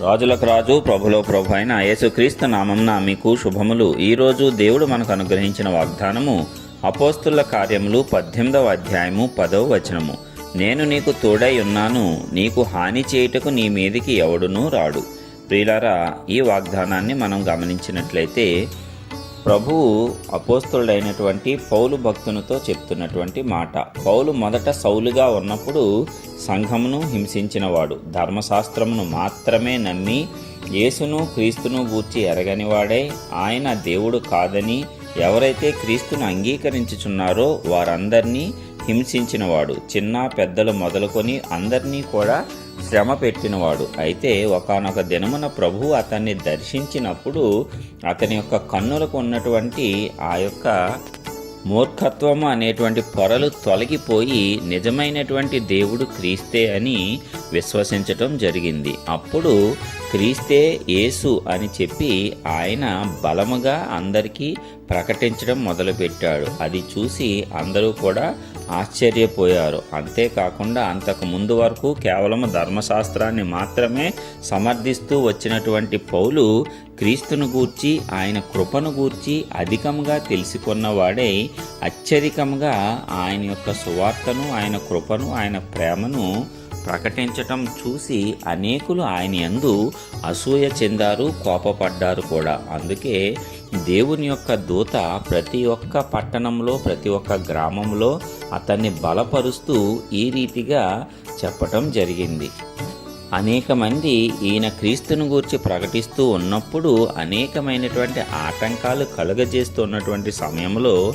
రాజులకు రాజు ప్రభులో ప్రభు అయిన యేసుక్రీస్తు నామంన మీకు శుభములు. ఈరోజు దేవుడు మనకు అనుగ్రహించిన వాగ్దానము అపోస్తుల కార్యములు పద్దెనిమిదవ అధ్యాయము పదవ వచనము. నేను నీకు తోడై ఉన్నాను నీకు హాని చేయుటకు నీ మీదికి ఎవడునూ రాడు. ప్రియులారా ఈ వాగ్దానాన్ని మనం గమనించినట్లయితే ప్రభువు అపోస్తుడైనటువంటి పౌలు భక్తునితో చెప్తున్నటువంటి మాట. పౌలు మొదట సౌలుగా ఉన్నప్పుడు సంఘమును హింసించినవాడు. ధర్మశాస్త్రమును మాత్రమే నమ్మి యేసును క్రీస్తును గూర్చి ఎరగనివాడే ఆయన దేవుడు కాదని ఎవరైతే క్రీస్తును అంగీకరించుచున్నారో వారందరినీ హింసించినవాడు. చిన్న పెద్దలు మొదలుకొని అందరినీ కూడా శ్రమ పెట్టినవాడు. అయితే ఒకనొక దినమున ప్రభువు అతన్ని దర్శించినప్పుడు అతని యొక్క కన్నులకు ఉన్నటువంటి ఆ యొక్క మూర్ఖత్వము అనేటువంటి పొరలు తొలగిపోయి నిజమైనటువంటి దేవుడు క్రీస్తే అని విశ్వసించటం జరిగింది. అప్పుడు క్రీస్తే యేసు అని చెప్పి ఆయన బలముగా అందరికీ ప్రకటించడం మొదలుపెట్టాడు. అది చూసి అందరూ కూడా ఆశ్చర్యపోయారు. అంతేకాకుండా అంతకు ముందు వరకు కేవలం ధర్మశాస్త్రాన్ని మాత్రమే సమర్థిస్తూ వచ్చినటువంటి పౌలు క్రీస్తును గూర్చి ఆయన కృపను గూర్చి అధికంగా తెలుసుకున్నవాడై అత్యధికంగా ఆయన యొక్క సువార్తను ఆయన కృపను ఆయన ప్రేమను ప్రకటించటం చూసి అనేకులు ఆయన యందు అసూయ చెందారు కోపపడ్డారు కూడా. అందుకే దేవుని యొక్క దూత ప్రతి ఒక్క పట్టణంలో ప్రతి ఒక్క గ్రామంలో అతన్ని బలపరుస్తూ ఈ రీతిగా చెప్పటం జరిగింది. అనేక మంది ఈయన క్రీస్తును గూర్చి ప్రకటిస్తూ ఉన్నప్పుడు అనేకమైనటువంటి ఆటంకాలు కలుగజేస్తున్నటువంటి సమయంలో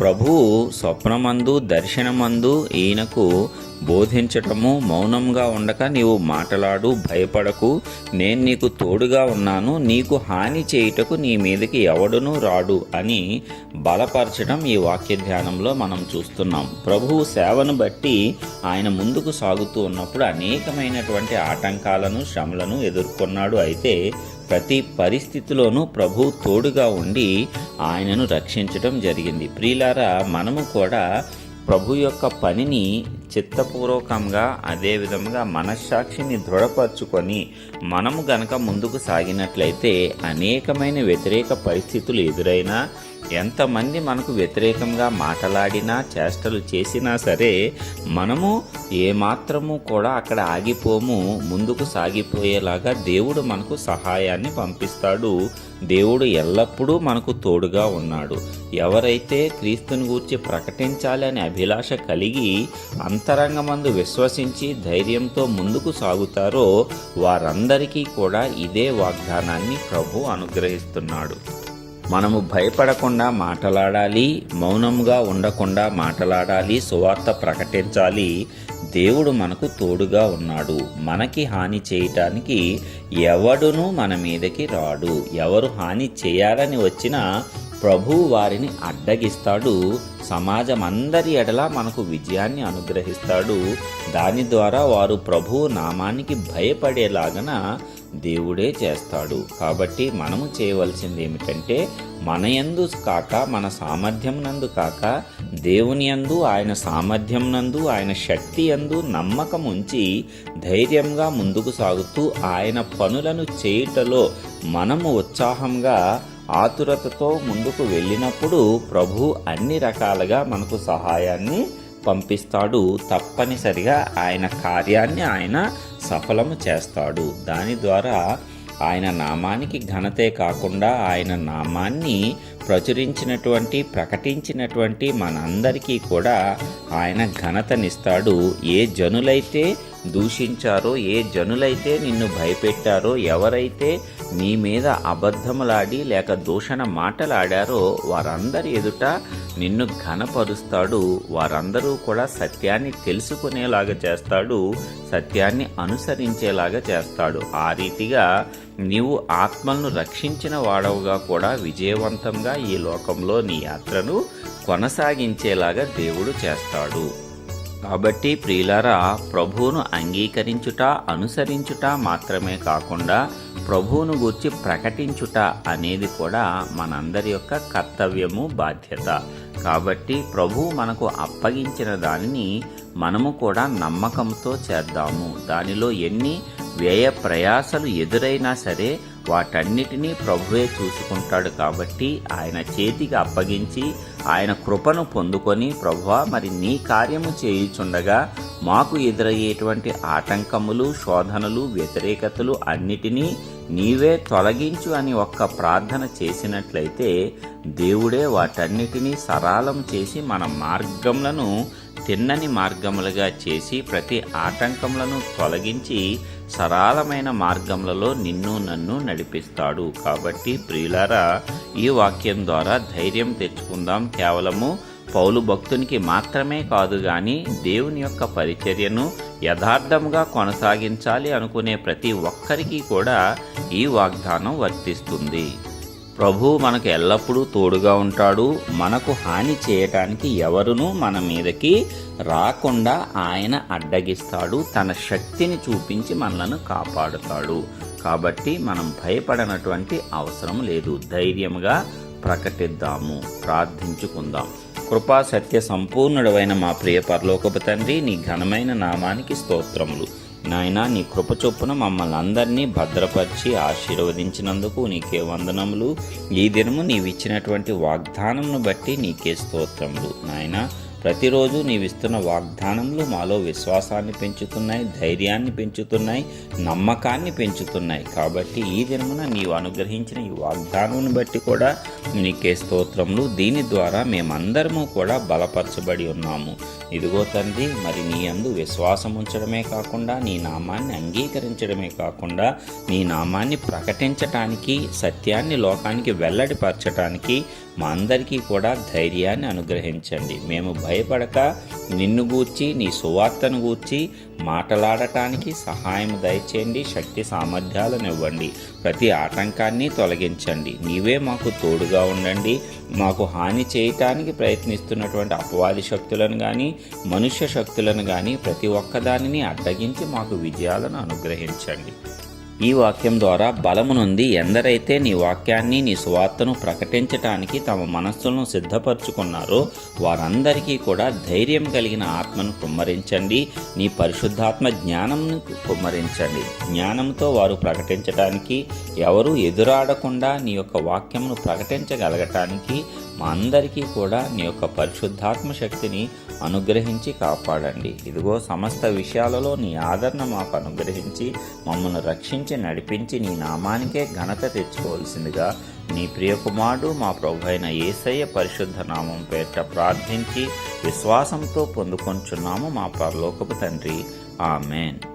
ప్రభువు స్వప్నమందు దర్శనమందు ఈయనకు బోధించటము మౌనంగా ఉండక నీవు మాటలాడు భయపడకు. నేను నీకు తోడుగా ఉన్నాను. నీకు హాని చేయుటకు నీ మీదకి ఎవడునూ రాడు అని బలపరచడం ఈ వాక్య ధ్యానంలో మనం చూస్తున్నాం. ప్రభువు సేవను బట్టి ఆయన ముందుకు సాగుతూ ఉన్నప్పుడు అనేకమైనటువంటి ఆటంకాలను శ్రమలను ఎదుర్కొన్నాడు. అయితే ప్రతి పరిస్థితిలోనూ ప్రభు తోడుగా ఉండి ఆయనను రక్షించడం జరిగింది. ప్రియులారా మనము కూడా ప్రభు యొక్క పనిని చిత్తపూర్వకంగా అదేవిధంగా మనస్సాక్షిని దృఢపరచుకొని మనము గనక ముందుకు సాగినట్లయితే అనేకమైన వ్యతిరేక పరిస్థితులు ఎదురైనా ఎంతమంది మనకు వ్యతిరేకంగా మాట్లాడినా చేష్టలు చేసినా సరే మనము ఏమాత్రము కూడా అక్కడ ఆగిపోము ముందుకు సాగిపోయేలాగా దేవుడు మనకు సహాయాన్ని పంపిస్తాడు. దేవుడు ఎల్లప్పుడూ మనకు తోడుగా ఉన్నాడు. ఎవరైతే క్రీస్తుని గూర్చి ప్రకటించాలి అనే అభిలాష కలిగి అంతరంగమందు విశ్వసించి ధైర్యంతో ముందుకు సాగుతారో వారందరికీ కూడా ఇదే వాగ్దానాన్ని ప్రభు అనుగ్రహిస్తున్నాడు. మనము భయపడకుండా మాట్లాడాలి మౌనంగా ఉండకుండా మాట్లాడాలి సువార్త ప్రకటించాలి. దేవుడు మనకు తోడుగా ఉన్నాడు. మనకి హాని చేయటానికి ఎవడునూ మన మీదకి రాడు. ఎవరు హాని చేయాలని వచ్చినా ప్రభు వారిని అడ్డగిస్తాడు. సమాజం అందరి ఎడల మనకు విజయాన్ని అనుగ్రహిస్తాడు. దాని ద్వారా వారు ప్రభువు నామానికి భయపడేలాగన దేవుడే చేస్తాడు. కాబట్టి మనము చేయవలసింది ఏమిటంటే మన యందు కాక మన సామర్థ్యం నందు కాక దేవుని యందు ఆయన సామర్థ్యం నందు ఆయన శక్తి యందు నమ్మకం ఉంచి ధైర్యంగా ముందుకు సాగుతూ ఆయన పనులను చేయుటలో మనము ఉత్సాహంగా ఆతురతతో ముందుకు వెళ్ళినప్పుడు ప్రభు అన్ని రకాలుగా మనకు సహాయాన్ని పంపిస్తాడు. తప్పనిసరిగా ఆయన కార్యాన్ని ఆయన సఫలము చేస్తాడు. దాని ద్వారా ఆయన నామానికి ఘనతే కాకుండా ఆయన నామాన్ని ప్రచురించినటువంటి ప్రకటించినటువంటి మనందరికీ కూడా ఆయన ఘనతనిస్తాడు. ఏ జనులైతే దూషించారో ఏ జనులైతే నిన్ను భయపెట్టారో ఎవరైతే నీ మీద అబద్ధములాడి లేక దూషణ మాటలాడారో వారందరి ఎదుట నిన్ను ఘనపరుస్తాడు. వారందరూ కూడా సత్యాన్ని తెలుసుకునేలాగా చేస్తాడు సత్యాన్ని అనుసరించేలాగా చేస్తాడు. ఆ రీతిగా నీవు ఆత్మలను రక్షించిన వాడవుగా కూడా విజయవంతంగా ఈ లోకంలో నీ యాత్రను కొనసాగించేలాగా దేవుడు చేస్తాడు. కాబట్టి ప్రియులారా ప్రభువును అంగీకరించుట అనుసరించుట మాత్రమే కాకుండా ప్రభువును గూర్చి ప్రకటించుట అనేది కూడా మనందరి యొక్క కర్తవ్యము బాధ్యత. కాబట్టి ప్రభువు మనకు అప్పగించిన దానిని మనము కూడా నమ్మకంతో చేద్దాము. దానిలో ఎన్ని వ్యయ ప్రయాసలు ఎదురైనా సరే వాటన్నిటినీ ప్రభువే చూసుకుంటాడు కాబట్టి ఆయన చేతికి అప్పగించి ఆయన కృపను పొందుకొని ప్రభువా మరి నీ కార్యము చేయుచుండగా మాకు ఎదురయ్యేటువంటి ఆటంకములు శోధనలు వ్యతిరేకతలు అన్నిటినీ నీవే తొలగించు అని ఒక్క ప్రార్థన చేసినట్లయితే దేవుడే వాటన్నిటినీ సరాలం చేసి మన మార్గములను తిన్నని మార్గములుగా చేసి ప్రతి ఆటంకములను తొలగించి సరళమైన మార్గములలో నిన్ను నన్ను నడిపిస్తాడు. కాబట్టి ప్రియులారా ఈ వాక్యం ద్వారా ధైర్యం తెచ్చుకుందాం. కేవలము పౌలు భక్తునికి మాత్రమే కాదు కానీ దేవుని యొక్క పరిచర్యను యథార్థంగా కొనసాగించాలి అనుకునే ప్రతి ఒక్కరికి కూడా ఈ వాగ్దానం వర్తిస్తుంది. ప్రభు మనకు ఎల్లప్పుడూ తోడుగా ఉంటాడు. మనకు హాని చేయటానికి ఎవరునూ మన మీదకి రాకుండా ఆయన అడ్డగిస్తాడు. తన శక్తిని చూపించి మనలను కాపాడుతాడు. కాబట్టి మనం భయపడనటువంటి అవసరం లేదు. ధైర్యంగా ప్రకటిద్దాము. ప్రార్థించుకుందాం. కృపా సత్య సంపూర్ణుడవైన మా ప్రియ పరలోకపు తండ్రి నీ ఘనమైన నామానికి స్తోత్రములు. నాయన నీ కృప చొప్పున మమ్మల్ని అందరినీ భద్రపరిచి ఆశీర్వదించినందుకు నీకే వందనములు. ఈ దినము నీవిచ్చినటువంటి వాగ్దానమును బట్టి నీకే స్తోత్రములు. నాయనా ప్రతిరోజు నీవిస్తున్న వాగ్దానములు మాలో విశ్వాసాన్ని పెంచుతున్నాయి ధైర్యాన్ని పెంచుతున్నాయి నమ్మకాన్ని పెంచుతున్నాయి. కాబట్టి ఈ దినమున నీవు అనుగ్రహించిన ఈ వాగ్దానమును బట్టి కూడా నీకే స్తోత్రములు. దీని ద్వారా మేమందరము కూడా బలపరచబడి ఉన్నాము. ఇదిగో తండ్రి మరి నీ అందు విశ్వాసం ఉంచడమే కాకుండా నీ నామాన్ని అంగీకరించడమే కాకుండా నీ నామాన్ని ప్రకటించటానికి సత్యాన్ని లోకానికి వెల్లడిపరచటానికి మా అందరికీ కూడా ధైర్యాన్ని అనుగ్రహించండి. మేము భయ భయపడక నిన్ను గూర్చి నీ సువార్తను గూర్చి మాటలాడటానికి సహాయం దయచేయండి శక్తి సామర్థ్యాలను ఇవ్వండి ప్రతి ఆటంకాన్ని తొలగించండి. నీవే మాకు తోడుగా ఉండండి. మాకు హాని చేయటానికి ప్రయత్నిస్తున్నటువంటి అపవాది శక్తులను కానీ మనుష్య శక్తులను కానీ ప్రతి ఒక్కదానిని అడ్డగించి మాకు విజయాలను అనుగ్రహించండి. ఈ వాక్యం ద్వారా బలము నుండి ఎందరైతే నీ వాక్యాన్ని నీ సువార్తను ప్రకటించటానికి తమ మనస్సులను సిద్ధపరచుకున్నారో వారందరికీ కూడా ధైర్యం కలిగిన ఆత్మను కుమ్మరించండి. నీ పరిశుద్ధాత్మ జ్ఞానంను కుమ్మరించండి. జ్ఞానంతో వారు ప్రకటించటానికి ఎవరు ఎదురాడకుండా నీ యొక్క వాక్యమును ప్రకటించగలగటానికి మా అందరికీ కూడా నీ యొక్క పరిశుద్ధాత్మ శక్తిని అనుగ్రహించి కాపాడండి. ఇదిగో సమస్త విషయాలలో నీ ఆదరణ మాకు అనుగ్రహించి మమ్మల్ని రక్షించి నడిపించి నీ నామానికే ఘనత తెచ్చుకోవలసిందిగా నీ ప్రియకుమారుడు మా ప్రభు అయిన ఏసయ్య పరిశుద్ధ నామం పేట ప్రార్థించి విశ్వాసంతో పొందుకొంచున్నాము మా పరలోకపు తండ్రి. ఆమెన్.